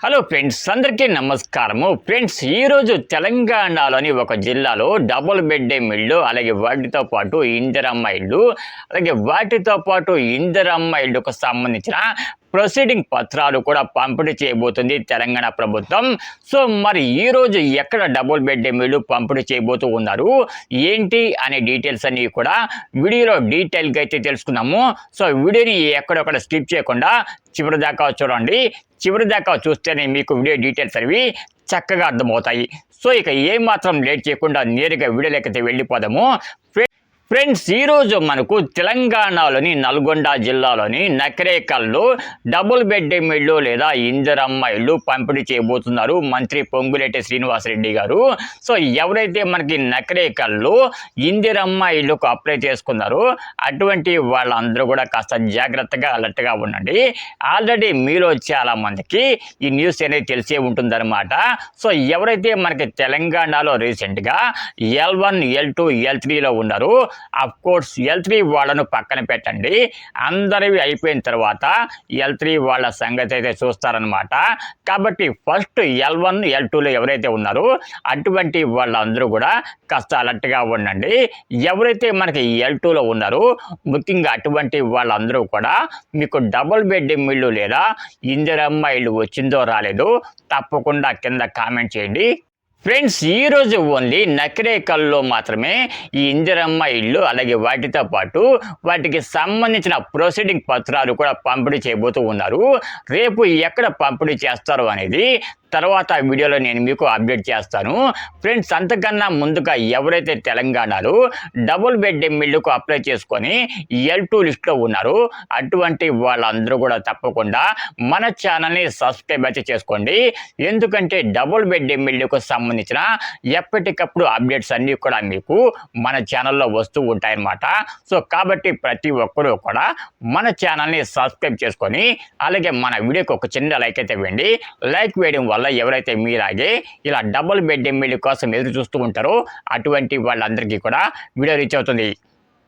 Hello friends అందరికీ నమస్కారము. Friends ఈరోజు తెలంగాణలోని ఒక జిల్లాలో డబుల్ బెడ్ ఇళ్ళు అలాగే వాటితో పాటు ఇందిరమ్మ ఇళ్ళు అలాగే వాటితో పాటు ఇందిరమ్మ ఇళ్ళకు సంబంధించిన ప్రొసీడింగ్ పత్రాలు కూడా పంపిణీ చేయబోతుంది తెలంగాణ ప్రభుత్వం. సో మరి ఈరోజు ఎక్కడ డబుల్ బెడ్ ఎమ్మెల్యూ పంపిణీ చేయబోతూ ఉన్నారు? ఏంటి అనే డీటెయిల్స్ అన్ని కూడా వీడియోలో డీటెయిల్గా అయితే తెలుసుకున్నాము. సో వీడియోని ఎక్కడొక్కడ స్కిప్ చేయకుండా చివరి దాకా చూడండి. చివరి దాకా చూస్తేనే మీకు వీడియో డీటెయిల్స్ అనేవి చక్కగా అర్థమవుతాయి. సో ఇక ఏమాత్రం లేట్ చేయకుండా నేరుగా వీడియోలోకైతే వెళ్ళిపోదాము. ఫ్రెండ్స్ ఈరోజు మనకు తెలంగాణలోని నల్గొండ జిల్లాలోని నకరేకల్లో డబుల్ బెడ్ ఇళ్ళు లేదా ఇందిరమ్మ ఇళ్ళు పంపిణీ చేయబోతున్నారు మంత్రి పొంగులేటి శ్రీనివాసరెడ్డి గారు. సో ఎవరైతే మనకి నకరేకల్లో ఇందిరమ్మ ఇళ్ళకు అప్లై చేసుకున్నారో అటువంటి వాళ్ళందరూ కూడా కాస్త జాగ్రత్తగా అలర్ట్గా ఉండండి. ఆల్రెడీ మీలో చాలా మందికి ఈ న్యూస్ అనేది తెలిసే ఉంటుందన్నమాట. సో ఎవరైతే మనకి తెలంగాణలో రీసెంట్గా L one L two L త్రీలో ఉన్నారో అఫ్ కోర్స్ ఎల్ త్రీ వాళ్ళను పక్కన పెట్టండి. అందరివి అయిపోయిన తర్వాత ఎల్ త్రీ వాళ్ళ సంగతి అయితే చూస్తారనమాట కాబట్టి ఫస్ట్ ఎల్ వన్ ఎల్ టూలో ఎవరైతే ఉన్నారో అటువంటి వాళ్ళందరూ కూడా కాస్త అలర్ట్గా ఉండండి. ఎవరైతే మనకి ఎల్ టూలో ఉన్నారో ముఖ్యంగా అటువంటి వాళ్ళందరూ కూడా మీకు డబుల్ బెడ్ ఇల్లు లేదా ఇందిరమ్మ ఇల్లు వచ్చిందో రాలేదో తప్పకుండా కింద కామెంట్ చేయండి. ఫ్రెండ్స్ ఈ రోజు ఓన్లీ నకిరేకల్లో మాత్రమే ఈ ఇందిరమ్మ ఇల్లు అలాగే వాటితో పాటు వాటికి సంబంధించిన ప్రొసీడింగ్ పత్రాలు కూడా పంపిణీ చేయబోతూ ఉన్నారు. రేపు ఎక్కడ పంపిణీ చేస్తారు అనేది తర్వాత వీడియోలో నేను మీకు అప్డేట్ చేస్తాను. ఫ్రెండ్స్ అంతకన్నా ముందుగా ఎవరైతే తెలంగాణలో డబుల్ బెడ్ ఎమ్మెల్యేకు అప్లై చేసుకొని ఎల్ టూ లిస్ట్లో ఉన్నారో అటువంటి వాళ్ళందరూ కూడా తప్పకుండా మన ఛానల్ని సబ్స్క్రైబ్ అయితే చేసుకోండి. ఎందుకంటే డబుల్ బెడ్ ఎమ్మెల్యేకు సంబంధించిన ఎప్పటికప్పుడు అప్డేట్స్ అన్నీ కూడా మీకు మన ఛానల్లో వస్తూ ఉంటాయన్నమాట. సో కాబట్టి ప్రతి ఒక్కరూ కూడా మన ఛానల్ని సబ్స్క్రైబ్ చేసుకొని అలాగే మన వీడియోకి ఒక చిన్న లైక్ అయితే వేయండి లైక్ వేయడం వల్ల ఎవరైతే మీలాగే ఇలా డబుల్ బెడ్ ఎమ్మెల్యే కోసం ఎదురు చూస్తూ ఉంటారో అటువంటి వాళ్ళందరికీ కూడా వీడియో రీచ్ అవుతుంది.